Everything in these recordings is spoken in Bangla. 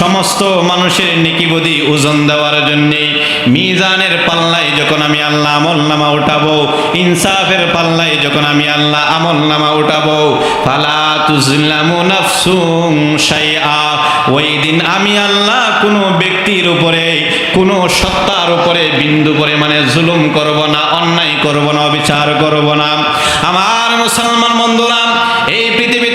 সমস্ত মানুষের নিকিবদি ওজন দেওয়ার জন্যে মিজানের পাল্লায় যখন আমি আল্লাহ আমল নামা উঠাবো, ইনসাফের পাল্লায় যখন আমি আল্লাহ আমল নামা উঠাবো, ফালা তুজলামু নাফসুম শাইআ। ওই দিন আমি আল্লাহ কোনো ব্যক্তির উপরে, কোনো সত্তার উপরে বিন্দু পরিমাণে জুলুম করব না, অন্যায় করব না বিচার করব না। আমার মুসলমান বন্ধুরা, এই পৃথিবীতে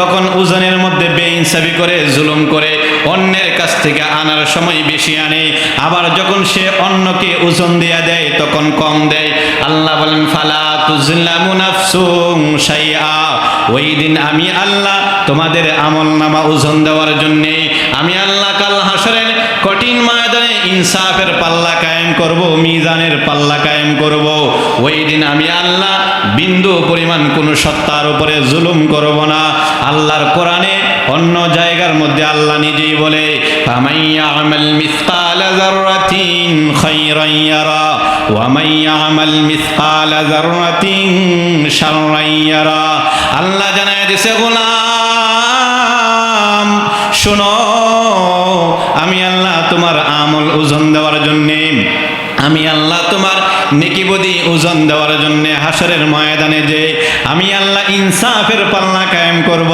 তখন ওজনের মধ্যে বেইনসাফি করে, জুলুম করে, অন্যের কাছ থেকে আনার সময় বেশি আনে। আবার যখন সে অন্যকে ওজন দেয়া দেয়, তখন কম দেয়। আল্লাহ বলেন, ফালা তুজলামু নাফসুম শাইআ। ওই দিন আমি আল্লাহ তোমাদের আমল নামা ওজন দেওয়ার জন্যে, আমি আল্লাহ কাল হাসরের কঠিন ময়দানে ইনসাফের পাল্লা কায়েম করব, মিজানের পাল্লা কায়েম করব। ওই দিন আমি আল্লাহ বিন্দু পরিমাণ কোনো সত্তার উপরে জুলুম করব না। আল্লাহর কোরআনে অন্য জায়গার মধ্যে আল্লাহ নিজেই বলে আল্লাহ জানায় দিছে, গোলাম, শোনো, আমি আল্লাহ তোমার নেকিবদি ওজন দেওয়ার জন্য হাসরের ময়দানে যে আমি আল্লাহ ইনসাফের পাল্লা কায়েম করব,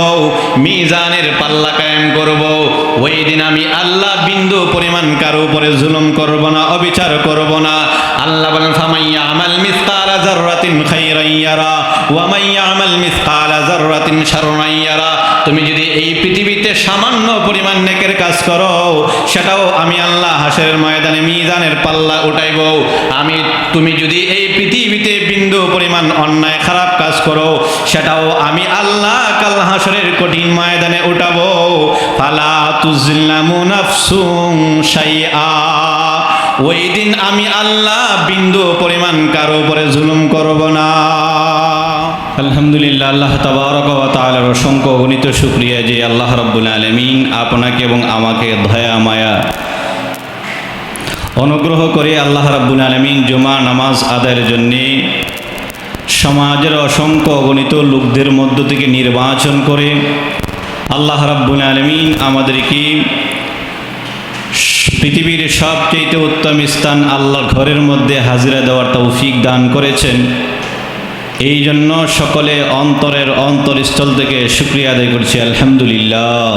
মিজানের পাল্লা কায়েম করব ওই দিন আমি আল্লাহ বিন্দু পরিমাণ কারও উপরে জুলুম করব না, অবিচার করব না। আল্লাহ বলেন, ফামাইয়া আমাল মিসকালা যাররাতিন খাইরান ইয়ারা, ওয়া মাইয়া আমাল মিসকালা যাররাতিন শাররান ইয়ারা। তুমি যদি এই পৃথিবীতে সামান্য পরিমাণ নেকের কাজ করো, সেটাও আমি আল্লাহ হাসরের ময়দানে মিজানের পাল্লা উঠাইব। আমি, তুমি যদি এই পৃথিবীতে বিন্দু পরিমাণ অন্যায়, খারাপ কাজ করো, সেটাও আমি আল্লাহ কাল হাসরের কঠিন ময়দানে উঠাবো। ফালা তুজলামু নাফসুম শাইআ ওই দিন আমি আল্লাহ বিন্দু পরিমাণ কারও উপরে জুলুম করব না। আলহামদুলিল্লাহ, আল্লাহ তাবারক ওয়া তাআলার অসংখ্য গণিত শুকরিয়া যে আল্লাহ রাব্বুল আলামিন আপনাকে এবং আমাকে দয়া, মায়া, অনুগ্রহ করে আল্লাহ রাব্বুল আলামিন জুমা, নামাজ আদায়ের জন্যে সমাজের অসংখ্য অগণিত লোকদের মধ্য থেকে নির্বাচন করে আল্লাহ রাব্বুল আলামিন আমাদেরকে পৃথিবীর সবচেয়ে উত্তম স্থান আল্লাহ ঘরের মধ্যে হাজিরা দেওয়ার তৌফিক দান করেছেন। এই জন্য সকলে অন্তরের অন্তরস্থল থেকে শুক্রিয়া আদায় করছি, আলহামদুলিল্লাহ।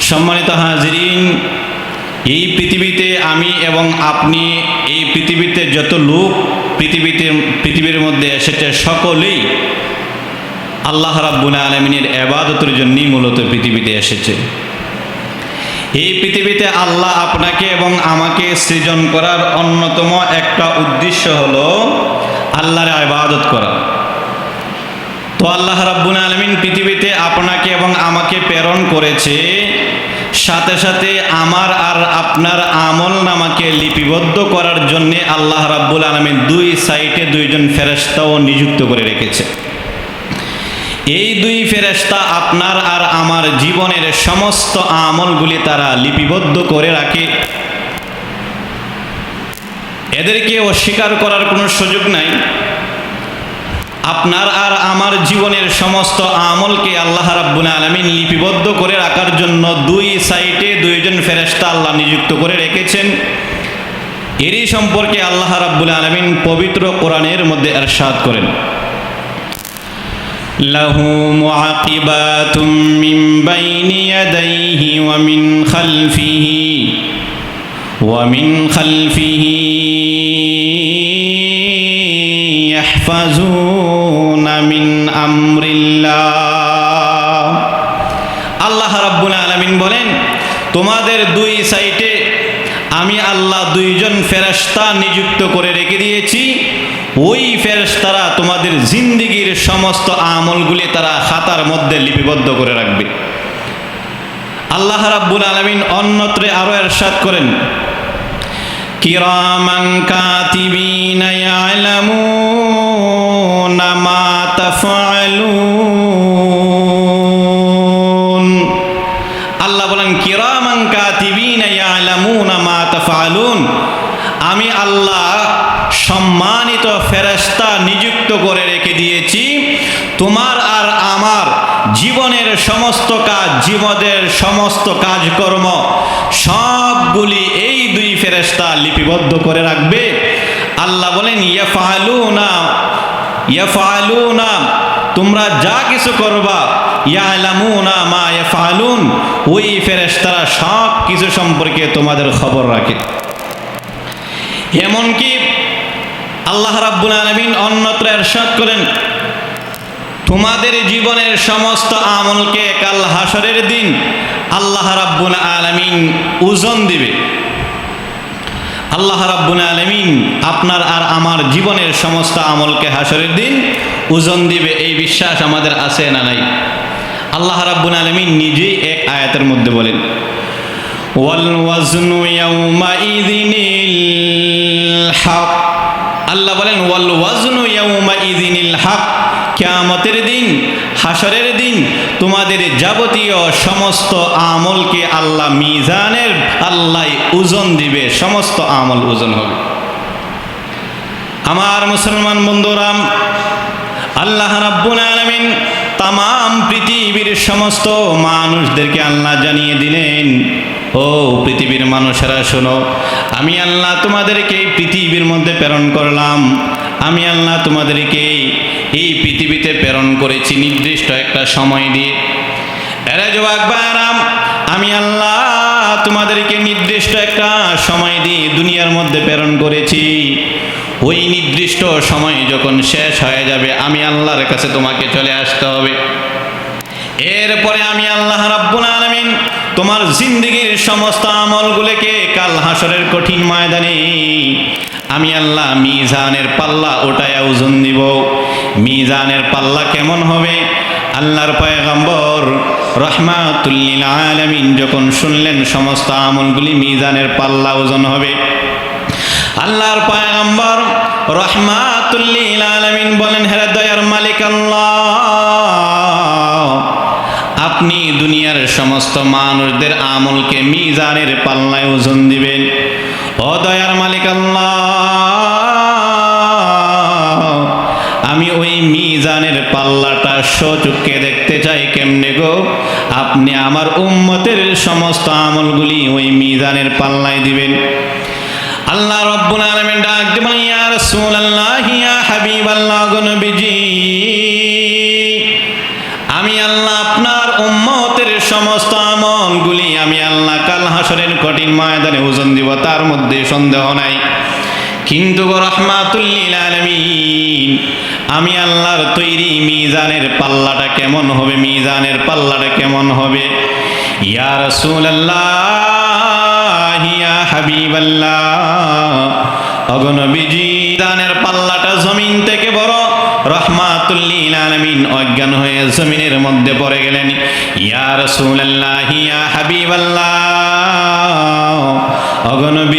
সম্মানিত হাজিরিন, এই পৃথিবীতে আমি এবং আপনি, এই পৃথিবীতে যত লোক পৃথিবীতে, পৃথিবীর মধ্যে এসেছে, সকলেই আল্লাহ রাব্বুল আলমিনের এবাদতের জন্যই মূলত পৃথিবীতে এসেছে। এই পৃথিবীতে আল্লাহ আপনাকে এবং আমাকে সৃজন করার অন্যতম একটা উদ্দেশ্য হলো আল্লাহর ইবাদত করা। তো আল্লাহ রাব্বুল আলমিন পৃথিবীতে আপনাকে এবং আমাকে প্রেরণ করেছে, সাথে সাথে আমার আর আপনার আমল নামাকে লিপিবদ্ধ করার জন্যে আল্লাহ রাব্বুল আলমিন দুই সাইটে দুইজন ফেরেস্তাও নিযুক্ত করে রেখেছে। এই দুই ফেরেস্তা আপনার আর আমার জীবনের সমস্ত আমলগুলি তারা লিপিবদ্ধ করে রাখে। এদেরকে অস্বীকার করার কোনো সুযোগ নাই। আপনার আর আমার জীবনের সমস্ত আমলকে আল্লাহ রাব্বুল আলমিন লিপিবদ্ধ করে রাখার জন্য দুই সাইটে দুইজন ফেরেস্তা আল্লাহ নিযুক্ত করে রেখেছেন। এরই সম্পর্কে আল্লাহ রাব্বুল আলমিন পবিত্র কোরআনের মধ্যে এরশাদ করেন। له معقبات من بين يديه ومن خلفه ومن خلفه يحفظون من أمر الله আল্লাহ রাব্বুল আলামিন বলেন তোমাদের দুই সাইটে আমি আল্লাহ দুইজন ফেরেশতা নিযুক্ত করে রেখে দিয়েছি। ওই ফেরেশতারা তোমাদের জিন্দিগির সমস্ত আমলগুলি তারা খাতার মধ্যে লিপিবদ্ধ করে রাখবে। আল্লাহ রাব্বুল আলামিন অন্যত্রে আরও এরশাদ করেন, কিরামান কাতিবিনা ইয়ালামুনা ফেরেশতা করে রেখে দিয়েছি। তোমার আর আমার জীবনের সমস্ত কাজ জীবনের সমস্ত কাজকর্ম সবগুলি এই দুই ফেরেশতা লিপিবদ্ধ করে রাখবে। আল্লাহ বলেন ইয়াফালুনা ইয়াফালুনা তোমরা যা কিছু করবা, ইয়ালামুনা মা ইয়াফালুন ওই ফেরেশতারা সব কিছু সম্পর্কে তোমাদের খবর রাখে। এমনকি আল্লাহ রাব্বুল আলামিন অন্যত্র এরশাদ করেন তোমাদের জীবনের সমস্ত আমলকে কাল হাসরের দিন আল্লাহ রাব্বুল আলামিন ওজন দিবে। আল্লাহ রাব্বুল আলামিন আপনার আর আমার জীবনের সমস্ত আমলকে হাসরের দিন ওজন দিবে, এই বিশ্বাস আমাদের আছে না নাই? আল্লাহ রাব্বুল আলামিন নিজেই এক আয়াতের মধ্যে বলেন, ওয়াল ওয়াজনু ইয়াউমাইযিনিল হক। আল্লাহ বলেন, ওয়াল ওয়াজনু ইয়াউমাইযিনিল হক কিয়ামতের দিন হাসরের দিন, তোমাদের যাবতীয় সমস্ত আমলকে আল্লাহ মিজানের আল্লাহ ওজন দিবে, সমস্ত আমল ওজন হবে। আমার মুসলমান বন্ধুরাম, আল্লাহ রাব্বুল আলামিন তাম পৃথিবীর সমস্ত মানুষদেরকে আল্লাহ জানিয়ে দিলেন, ও পৃথিবীর মানুষেরা, শোনো, আমি আল্লাহ তোমাদেরকে এই পৃথিবীর মধ্যে প্রেরণ করলাম। আমি আল্লাহ তোমাদেরকে এই পৃথিবীতে প্রেরণ করেছি নির্দিষ্ট একটা সময় দিয়ে। এরা জবাক আমি আল্লাহ তোমাদেরকে নির্দিষ্ট একটা সময় দিয়ে দুনিয়ার মধ্যে প্রেরণ করেছি। ওই নির্দিষ্ট সময় যখন শেষ হয়ে যাবে, আমি আল্লাহর কাছে তোমাকে চলে আসতে হবে। এরপরে আমি আল্লাহ রাব্বুল আলামিন তোমার জিন্দগির সমস্ত আমলগুলোকে কাল হাসরের কঠিন ময়দানে আমি আল্লাহ মিজানের পাল্লা ওটায় ওজন দিব। মিজানের পাল্লা কেমন হবে? আল্লাহর পয়গম্বর রহমাতুল্লিল আলামিন যখন শুনলেন, সমস্ত আমলগুলি মিজানের পাল্লা ওজন হবে। আল্লাহর পয়গম্বর রহমাতুল্লিল আলামিন বলেন হেরে দয়ার মালিক আল্লাহ, আপনি দুনিয়ার সমস্ত মানুষদের আমলকে মিজানের পাল্লায় ওজন দিবেন। ও দয়ার মালিক আল্লাহ মিজানের পাল্লাটা সচুককে দেখতে চাই কেমনে গো? আপনি আমার উম্মতের সমস্ত আমলগুলি ওই মিজানের পাল্লায় দিবেন। আল্লাহ রব্বুল আলামিন ডাক দিবেন ইয়া রাসূলুল্লাহ, ইয়া হাবিবাল্লাহ, গো নবীজি। আমি আল্লাহ আপনার উম্মতের সমস্ত আমলগুলি আমি আল্লাহ কাল হাসরের কঠিন ময়দানে ওজন দিব, তার মধ্যে সন্দেহ নাই। কিন্তু রহমাতুল্লিল আলামিন আমি আল্লাহর তৈরি মিজানের পাল্লাটা কেমন হবে? মিজানের পাল্লাটা কেমন হবে? ইয়া রাসূলুল্লাহ, ইয়া হাবিবাল্লাহ। অগনবীজি দানের পাল্লাটা জমিন থেকে বড়। রহমাতুল্লিল আলামিন অজ্ঞান হয়ে জমিনের মধ্যে পড়ে গেলেন। ইয়া রাসূলুল্লাহ, ইয়া হাবিবাল্লাহ। আমি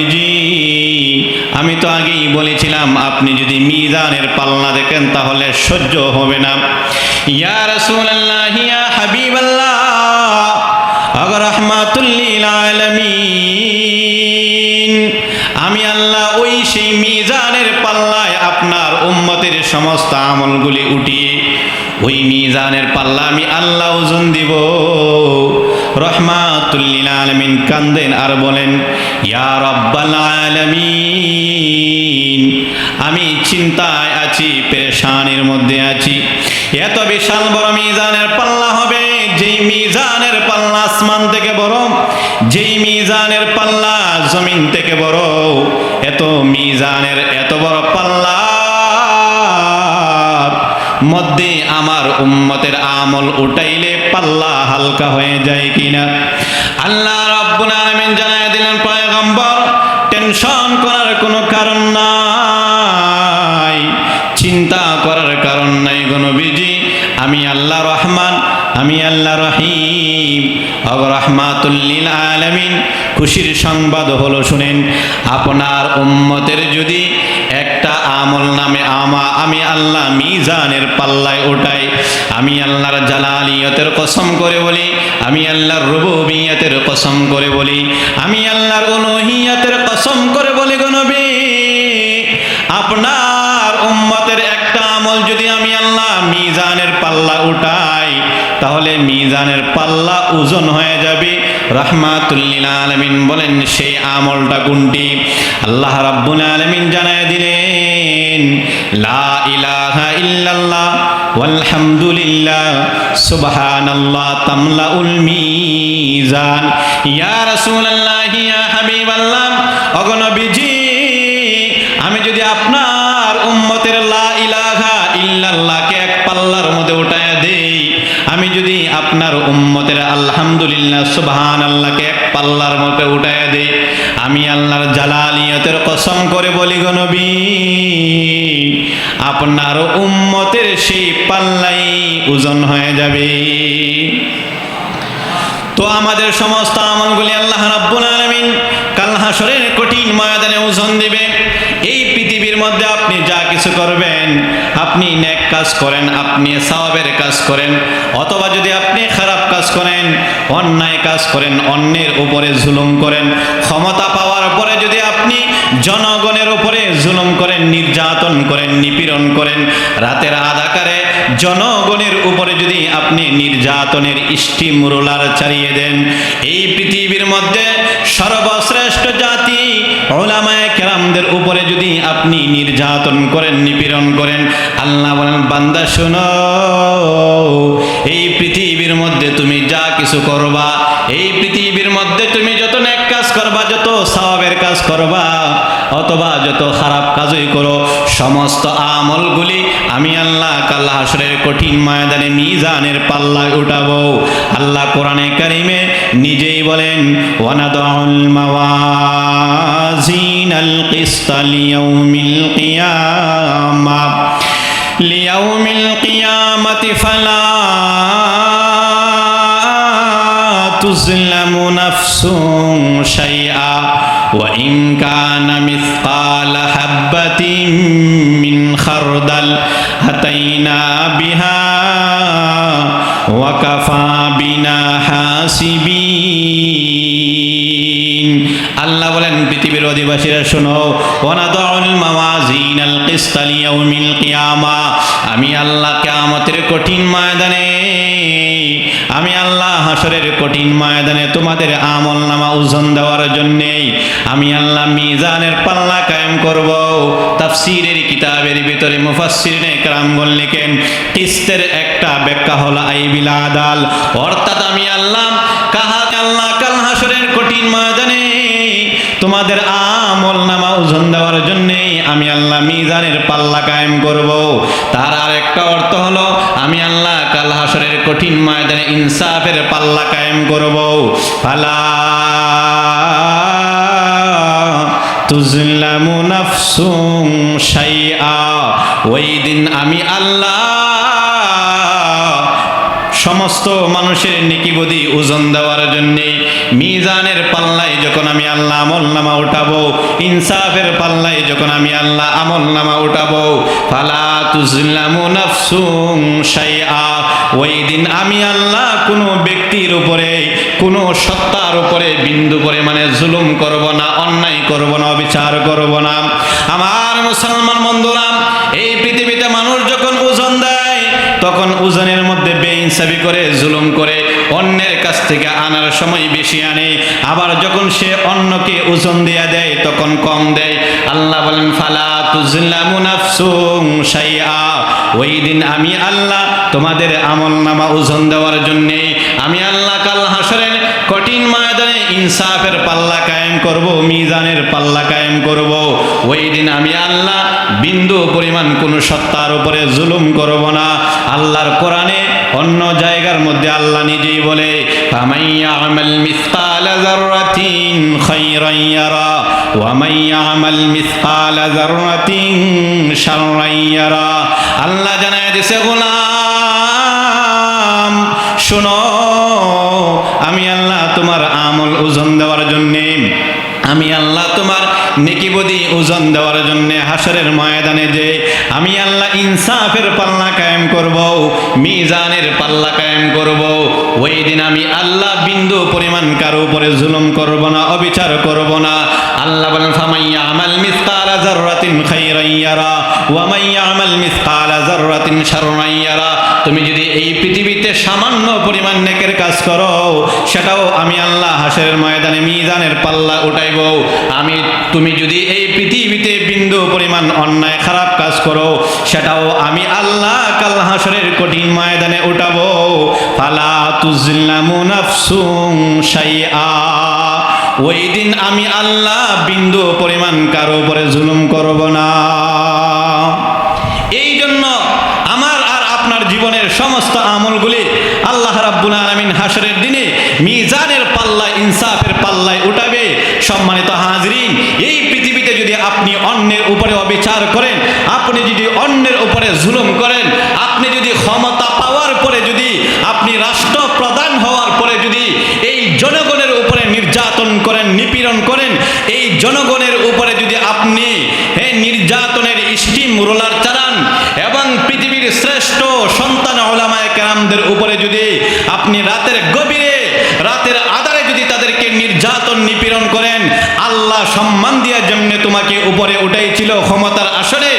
তো আগেই বলেছিলাম, আপনি যদি মিজানের পাল্লা দেখেন তাহলে সহ্য হবে না। ইয়া আমি আল্লাহ ওই সেই মিজানের পাল্লায় আপনার উম্মতের সমস্ত আমলগুলি উঠিয়ে, ওই মিজানের পাল্লা আমি আল্লাহ ওজন দিব। রহমাতুল্লিল আলমিন কান্দেন আর বলেন, ইয়া রব্বাল আলামিন, আমি চিন্তায় আছি, পেরেশানির মধ্যে আছি। এত বিশাল বড় মিজানের পাল্লা হবে, যেই মিজানের পাল্লা আসমান থেকে বড়, যেই মিজানের পাল্লা জমিন থেকে বড়, এত মিজানের এত বড় পাল্লা মধ্যে আমার উম্মতের আমল উঠাইলে পাল্লা হালকা হয়ে যায় কিনা। আল্লাহ রাব্বুল আলামিন জানায় দিলেন, পয়গম্বর টেনশন করার কোনো কারণ নাই, চিন্তা করার কারণ নাই আমি আল্লাহ রহমান, আমি আল্লাহ রহিম। রহমাতুল্লিল খুশির সংবাদ হলো শুনেন, আপনার উম্মতের যদি আমল নামে আমা, আমি আল্লাহ মিজানের পাল্লায় ওঠাই। আমি আল্লাহর জালালিয়তের কসম করে বলি, আমি আল্লাহর রুবুবিয়তের কসম করে বলি, আমি আল্লাহর অনুহিয়তের কসম করে বলি গো নবী। আপনার উম্মতের একটা আমল যদি আমি আল্লাহ মিজানের পাল্লা উঠাই, তাহলে মিজানের পাল্লা ওজন হয়ে যাবে। রহমাতুল্লিল আলমিন বলেন, সেই আমলটা কোনটি? আল্লাহ রাব্বুল আলমিন জানায় দিলেন, লা সুবহান আল্লাহকে এক পাল্লার মধ্যে উঠায় দেই। আমি আল্লাহর জালালিয়তের কসম করে বলি গো নবী, আপনার উম্মতের সেই পাল্লাই ওজন হয়ে যাবে। তো আমাদের সমস্ত আমলগুলি আল্লাহ রাব্বুল আলামিন কাল হাসরের কঠিন ময়দানে ওজন দিবে। এই পৃথিবীর মধ্যে আপনি যা কিছু করবেন, আপনি নেক কাজ করেন, আপনি সওয়াবের কাজ করেন, অথবা যদি আপনি খারাপ কাজ করেন, অন্যায় কাজ করেন, অন্যের উপরে জুলুম করেন, ক্ষমতা পাওয়ার পরে যদি আপনি জনগণের উপরে জুলুম করেন, নির্যাতন করেন, নিপীড়ন করেন, রাতের আধাকারে জনগণের উপরে যদি আপনি নির্যাতনের স্টিম রোলার চালিয়ে দেন, এই পৃথিবীর মধ্যে সর্বশ্রেষ্ঠ জাতি ওলামায়ে আপনি নির্যাতন করেন, নিপীড়ন করেন, আল্লাহ বলেন, বান্দা, শোনো, এই পৃথিবীর মধ্যে তুমি যা কিছু করবা, এই পৃথিবীর মধ্যে তুমি যত নেক কাজ করবা, যত সওয়াবের কাজ করবা, অথবা যত খারাপ কাজই করো, সমস্ত আমলগুলি আমি আল্লাহ কাল্লা হাসরের কঠিন ময়দানে মিজানের পাল্লায় উঠাবো। আল্লাহ কোরআনে কারিমে نجي بولين وندع الموازين القسط ليوم القيامة ليوم القيامة فلا تظلم نفس شيئا وإن كان مثقال حبة من خردل أتينا অধিবাসীরা শোনো, ওয়ানাদউল মাওয়াজিনাল কিসতা আমি আল্লাহ কিয়ামতের কঠিন ময়দানে, আমি আল্লাহ হাসরের কঠিন ময়দানে তোমাদের আমল নামা ওজন দেওয়ার জন্যেই আমি আল্লাহ মিজানের পাল্লা কায়েম করব। তাফসিরের কিতাবের ভিতরে মুফাসসিরিনে কেরামগণ লিখেন, কিস্তের একটা ব্যাখ্যা হলো আই বিলাদাল অর্থাৎ আমি আল্লাহ কাহা আল্লাহ কাল হাসরের কঠিন ময়দানে তোমাদের আমল নামা ওজন দেওয়ার জন্যে আমি আল্লাহ মিজানের পাল্লা কায়েম করব। তার আর একটা অর্থ হলো, আমি আল্লাহ কাল হাসরের কঠিন ময়দানে ইনসাফের পাল্লা কায়েম করব। ফালা তুজলামু নাফসুম শাইআ, ওই দিন আমি আল্লাহ সমস্ত মানুষের নেকিবদি ওজন দেওয়ার জন্যে মিজানের পাল্লায় যখন আমি আল্লাহ আমল নামা উঠাবো, ইনসাফের পাল্লায় যখন আমি আল্লাহ আমল নামা উঠাবো, ফালা তুজলামু নাফসুম শাইআ। ওই দিন আমি আল্লাহ কোনো ব্যক্তির উপরে, কোনো সত্তার উপরে বিন্দু পরিমাণে জুলুম করব না, অন্যায় করব না, অবিচার করব না। আমার মুসলমান বন্ধুরা, এই পৃথিবীতে মানুষ যখন তখন ওজনের মধ্যে বেইনসাবি করে, জুলুম করে অন্যের কাছ থেকে আনার সময় বেশি আনে। আবার যখন সে অন্যকে ওজন দেয়া দেয়, তখন কম দেয়। আল্লাহ বলেন, ফালা তুজলামু নাফসুম শাইআ। ওই দিন আমি আল্লাহ তোমাদের আমল নামা ওজন দেওয়ার জন্যে, আমি আল্লাহ কাল হাসরের কঠিন ময়দানে ইনসাফের পাল্লা কায়েম করব, মিজানের পাল্লা কায়েম করব। ওই দিন আমি আল্লাহ বিন্দু পরিমাণ কোন সত্তার উপরে জুলুম করব না। আল্লাহর কোরআনে অন্য জায়গার মধ্যে আল্লাহ নিজেই বলে আল্লাহ জানায় দিছে, গোলাম শোনো, আমি আল্লাহ তোমার আমল ওজন দেওয়ার জন্যে, আমি আল্লাহ তোমার নেকিবদি ওজন দেওয়ার জন্য হাসরের ময়দানে যে, আমি আল্লাহ ইনসাফের পাল্লা কায়েম করব, মিজানের পাল্লা কায়েম করব, ওই দিন আমি আল্লাহ বিন্দু পরিমাণ কারও উপরে জুলুম করব না, অবিচার করব না। আল্লাহ বলেন, ফামাইয়া আমাল মিসকালা জাররাতিন খাইরান ইয়ারা, ওয়া মাইয়া আমাল মিসকালা জাররাতিন শাররান ইয়ারা। তুমি যদি এই পৃথিবীতে সামান্য পরিমাণ নেকের কাজ করো, সেটাও আমি আল্লাহ হাসরের ময়দানে মিজানের পাল্লা উঠাইব। আমি, তুমি যদি এই পৃথিবীতে বিন্দু পরিমাণ অন্যায় খারাপ কাজ করো, সেটাও আমি আল্লাহ কাল হাসরের কঠিন ময়দানে উঠাবো। ফালা তুজলামু নাফসুম শাইআ। ওই দিন আমি আল্লাহ বিন্দু পরিমাণ কারও উপরে জুলুম করব না। এই জন্য আমার আর আপনার জীবনের সমস্ত আমলগুলি আল্লাহ রাব্বুল আলামিন হাসরের দিনে মিজানের পাল্লায়, ইনসাফের পাল্লায় উঠাবে। সম্মানিত হাজরিন, এই পৃথিবীতে যদি আপনি অন্যের উপরে অবিচার করেন, আপনি যদি অন্যের উপরে জুলুম করেন আপনি যদি ক্ষমতা পাওয়ার পরে যদি আপনি রাষ্ট্র প্রধান হওয়ার পরে যদি এই জনগণের উপরে নির্যাতন করেন নিপীড়ন করেন এই জনগণের উপরে যদি আপনি হ্যাঁ নির্যাতনের স্টিম রোলার চালান এবং পৃথিবীর শ্রেষ্ঠ সন্তান ওলামায় কেরামদের উপরে যদি আপনি রাতের গভীরে, রাতের আধারে যদি তাদেরকে নির্যাতন নিপীড়ন করেন, আল্লাহ সম্মান দেওয়ার জন্য তোমাকে উপরে উঠাইছিল ক্ষমতার আসরে।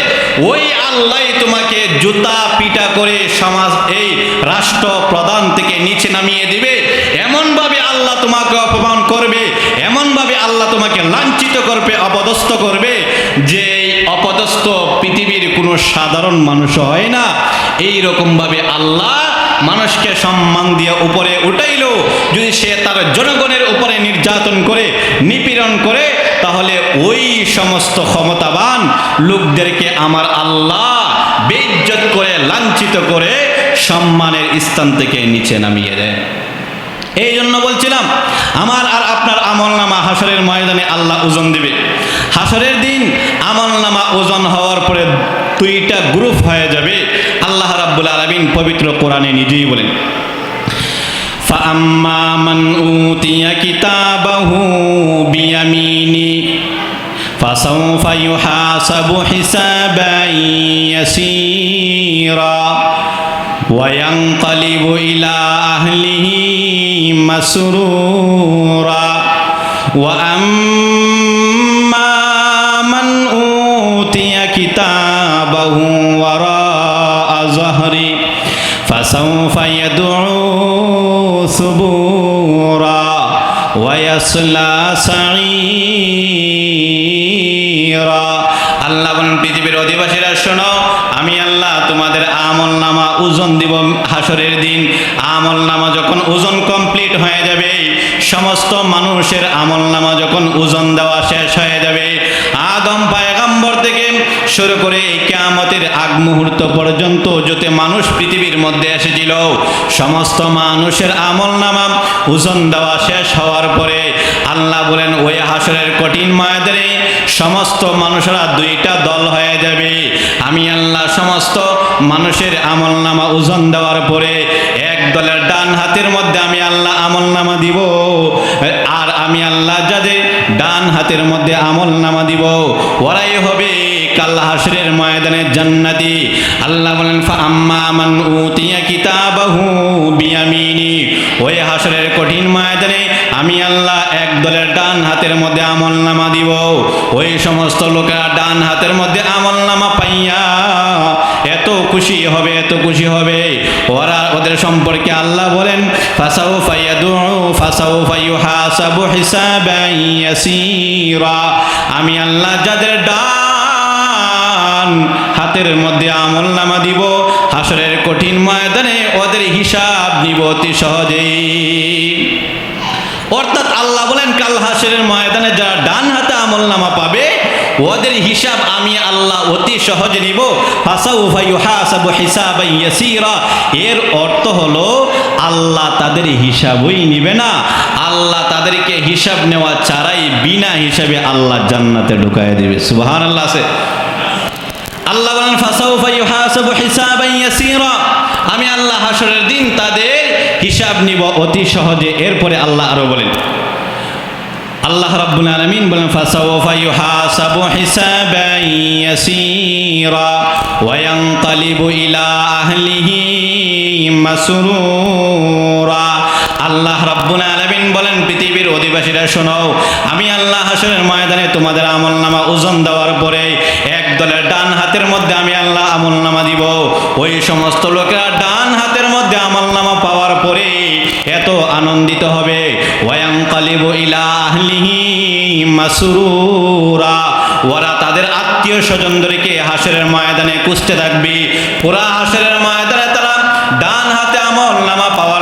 ওই আল্লাহ তোমাকে জুতা পিটা করে সমাজ, এই রাষ্ট্র প্রধান থেকে নিচে নামিয়ে দিবে। এমনভাবে আল্লাহ তোমাকে অপমান করবে, এমনভাবে আল্লাহ তোমাকে লাঞ্ছিত করবে, অপদস্থ করবে যে অপদস্থ পৃথিবীর কোনো সাধারণ মানুষ হয় না। এই রকমভাবে আল্লাহ মানুষকে সম্মান দিয়ে উপরে উঠাইল। যদি সে তার জনগণের উপরে নির্যাতন করে, নিপীড়ন করে, তাহলে ওই সমস্ত ক্ষমতাবান লোকদেরকে আমার আল্লাহ বেইজ্জত করে, লাঞ্ছিত করে সম্মানের স্থান থেকে নিচে নামিয়ে দেয় এই জন্য বলছিলাম, আমার আর আপনার আমল নামা হাসরের ময়দানে আল্লাহ ওজন দিবে। হাসরের দিন আমল নামা ওজন হওয়ার পরে দুইটা গ্রুপ হয়ে যাবে। আল্লাহ রাব্বুল আলামিন পবিত্র কোরআনে নিজেই বলেন فأما من أوتي كتابه بيمينه فسوف يحاسب حسابا يسيرا وينقلب إلى أهله مسرورا وأما فسوف يدعو ثبورا ويصلى سعيرا আল্লাহ বলেন পৃথিবীর অধিবাসীরা শোনো আমি আল্লাহ তোমাদের আমল নামা ওজন দিব হাসরের দিন আমল নামা যখন ওজন কমপ্লিট হয়ে যাবে সমস্ত মানুষের আমল নামা যখন ওজন দেওয়া শেষ হয়ে যাবে আদম পায়গাম্বর থেকে শুরু করে কেয়ামতের আগ মুহূর্ত পর্যন্ত যত মানুষ পৃথিবীর মধ্যে এসেছিল, সমস্ত মানুষের আমল নামা ওজন দেওয়া শেষ হওয়ার পরে আল্লাহ বলেন, ওই হাসরের কঠিন ময়দানে সমস্ত মানুষরা দুইটা দল হয়ে যাবে। আমি আল্লাহ সমস্ত মানুষের আমল নামা ওজন দেওয়ার পরে এক দলের ডান হাতের মধ্যে আমি আল্লাহ আমল নামা দিব, আর আমি আল্লাহ যাদের ডান হাতের মধ্যে আমল নামা দিব, ওরাই হবে কাল হাসরের ময়দানের জান্নাতি। আল্লাহ বলেন আম্মা মান উতিয়া কিতাবাহু বিয়ামিনি। ওই হাসরের কঠিন ময়দানে আমি আল্লাহ এক দলের ডান হাতের মধ্যে আমল নামা দিব। ওই সমস্ত লোকেরা ডান হাতের মধ্যে আমল নামা পাইয়া এত খুশি হবে, এত খুশি হবে। ওরা ওদের সম্পর্কে আল্লাহ বলেন ফাসাউ ফাইয়াদু ফাসাউ ফাইয়ু হাসাবু হিসাবান ইয়াসীরা। আমি আল্লাহ যাদের ডান হাতের মধ্যে আমল নামা দিব, হাসরের কঠিন ময়দানে ওদের হিসাব নিব অতি সহজেই। অর্থাৎ আল্লাহ বলেন, কাল হাসরের ময়দানে যারা ডান হাতে আমল নামা পাবে, ওদের হিসাব আমি আল্লাহ অতি সহজে নিব। এর অর্থ হলো, আল্লাহ তাদের হিসাবই নিবে না। আল্লাহ তাদেরকে হিসাব নেওয়া ছাড়াই বিনা হিসাবে আল্লাহ জান্নাতে ঢুকায় দিবে। সুবহান আল্লাহ আছে। আল্লাহ বলেন আমি আল্লাহ হাসরের দিন তাদের হিসাব নিব অতি সহজে। এরপরে আল্লাহ আরও বলেন, আল্লাহ রাব্বুল আলামিন বলেন হিসাবান ইয়াসীরা ওয়া ইলা আহলিহি মাসরুরা। আল্লাহ রাব্বুল আলামিন বলেন, পৃথিবীর অধিবাসীরা শোনো আমি আল্লাহ হাসরের ময়দানে তোমাদের আমলনামা ওজন দেওয়ার পরে দলের ডান হাতের মধ্যে আমি আল্লাহ আমলনামা দিব। ওই সমস্ত লোকেরা ডান হাতের মধ্যে আমলনামা পাওয়ার পরে এত আনন্দিত হবে। ওয়াং কালিব ইলা আহলিহি মাসরুরা। ওরা তাদের আত্মীয় স্বজনদেরকে হাসরের ময়দানে কুস্তে থাকবে। পুরা হাসরের ময়দানে তারা ডান হাতে আমল নামা পাওয়ার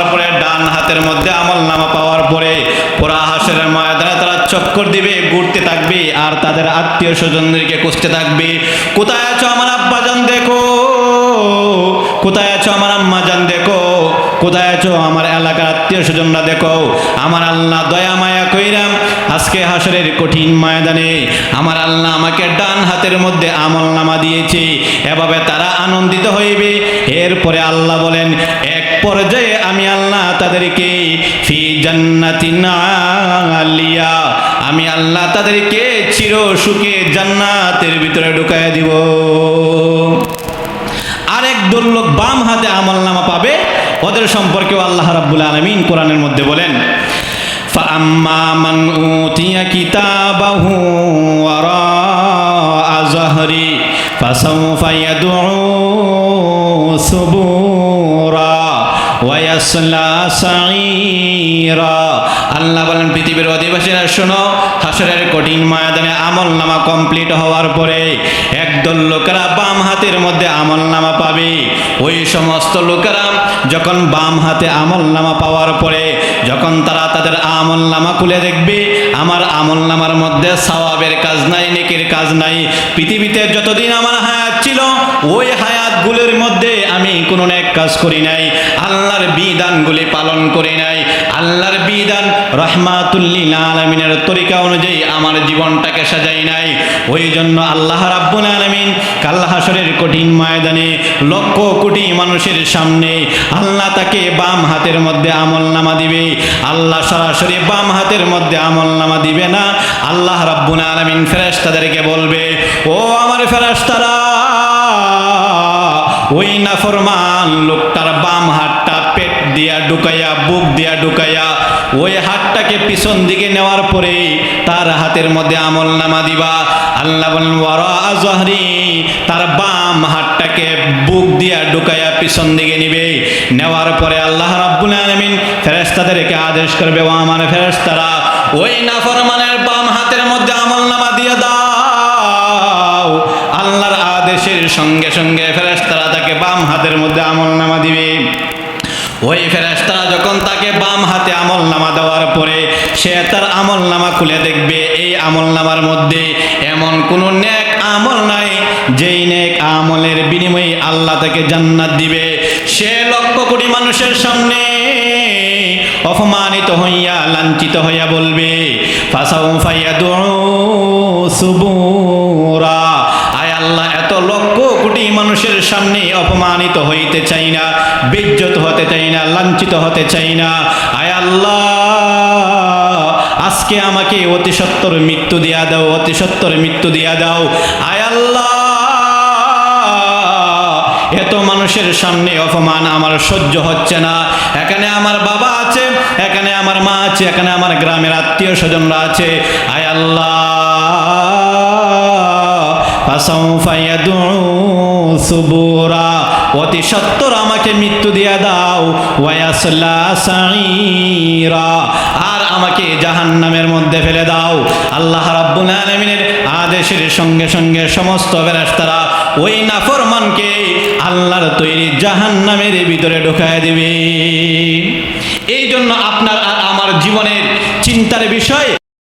হাতের মধ্যে আমল নামা পাওয়ার পরে পুরা হাসরের ময়দানে তারা চক্কর দিবে, ঘুরতে থাকবে আর তাদের আত্মীয় স্বজনদেরকে কুস্তে থাকবে। কোথায় আছো আমার আব্বাজান দেখো? কোথায় আছো আমার আম্মা জান দেখো? কোথায় আছো আমার এলাকার আত্মীয় স্বজনরা দেখো? আমার আল্লাহ দয়া মায়া কইরাম, আজকে হাসরের কঠিন ময়দানে আমার আল্লাহ আমাকে ডান হাতের মধ্যে আমল নামা দিয়েছে। এভাবে তারা আনন্দিত হইবে। এরপরে আল্লাহ বলেন পর্যায়ে আমি আল্লাহ তাদেরকে ফি জান্নাতিন আলিয়া আমি আল্লাহ তাদেরকে চির সুখে জান্নাতের ভিতরে ঢুকায় দিব আরেক দল লোক বাম হাতে আমল নামা পাবে ওদের সম্পর্কেও আল্লাহ রাব্বুল আলামিন কোরআনের মধ্যে বলেন فأما من أوتي كتابه وراء ظهري فسوف يدعو আল্লাহ বলেন, পৃথিবীর অধিবাসীরা, শোনো, হাসরের কঠিন ময়দানে আমল নামা কমপ্লিট হওয়ার পরে একদল লোকেরা বাম হাতের মধ্যে আমল নামা পাবে। ওই সমস্ত লোকেরা যখন বাম হাতে আমল নামা পাওয়ার পরে, যখন তারা তাদের আমল নামা খুলে দেখবে, আমার আমল নামার মধ্যে সওয়াবের কাজ নাই, নেকির কাজ নাই। পৃথিবীতে যতদিন আমার হায়াত ছিল, ওই হায়াতগুলোর মধ্যে আমি কোনো নেক কাজ করি নাই। আল্লাহর বিধানগুলি পালন করি নাই। আল্লাহর বিধান রহমাতুল্লিল আলমিনের তরিকা অনুযায়ী আমার জীবনটাকে সাজাই নাই। ওই জন্য আল্লাহ রাব্বুল আলমিন কাল হাসরের কঠিন ময়দানে লক্ষ কোটি মানুষের সামনে আল্লাহ তাকে বাম হাতের মধ্যে আমল নামা দিবে। আল্লাহ সরাসরি বাম হাতের মধ্যে আমল নামা দিবে না। আল্লাহ রাব্বুল আলমিন ফেরেশতাদেরকে বলবে, ও আমার ফেরেশতারা ওই নাফরমান লোকটার বাম হাতটা পেট দিয়া ঢুকাইয়া, বুক দিয়া ঢুকাইয়া, ওই হাতটাকে পিছন দিকে নেওয়ার পরে তার হাতের মধ্যে আমল নামা দিবা। আল্লাহ জহরি তার বাম হাতটাকে বুক দিয়া ঢুকাইয়া পিছন দিকে নিবে। নেওয়ার পরে আল্লাহ রাব্বুল আলামিন ফেরেশতাদেরকে আদেশ করবে, ও আমার ফেরেশতারা, ওই নাফরমানের ওই ফেরেশতারা যখন তাকে বাম হাতে আমল নামা দেওয়ার পরে, সে তার আমল নামা খুলে দেখবে। এই আমল নামার মধ্যে এমন কোন নেক আমল নাই, যেই নেক আমলের বিনিময়ে আল্লাহ তাকে জান্নাত দিবে। সে লক্ষ কোটি মানুষের সামনে অপমানিত হইয়া, লাঞ্ছিত হইয়া বলবে ফাসাউ ফাইয়া সুবুরা মানুষের সামনে অপমানিত হইতে চাই না, বিজ্জত হতে চাই না, লাঞ্ছিত হতে চাই না। আয় আল্লাহ, আজকে আমাকে অতি সত্তর মৃত্যু দিয়া দাও, অতি সত্তর মৃত্যু দিয়া দাও। আয় আল্লাহ, এত মানুষের সামনে অপমান আমার সহ্য হচ্ছে না। এখানে আমার বাবা আছে, এখানে আমার মা আছে, এখানে আমার গ্রামের আত্মীয় স্বজনরা আছে। আয় আল্লাহ সুবুরা, অতি সত্তর আমাকে মৃত্যু দিয়া দাও, ওয়ায়াসলা সাঈরা। আর আমাকে জাহান্নামের মধ্যে ফেলে দাও। আল্লাহ রাব্বুল আলামিনের আদেশের সঙ্গে সঙ্গে সমস্ত ফেরেশতারা ওই নাফরমানকে আল্লাহর তৈরি জাহান্নামের ভিতরে ঢোকায় দিবে। এই জন্য আপনার আর আমার জীবনের চিন্তার বিষয়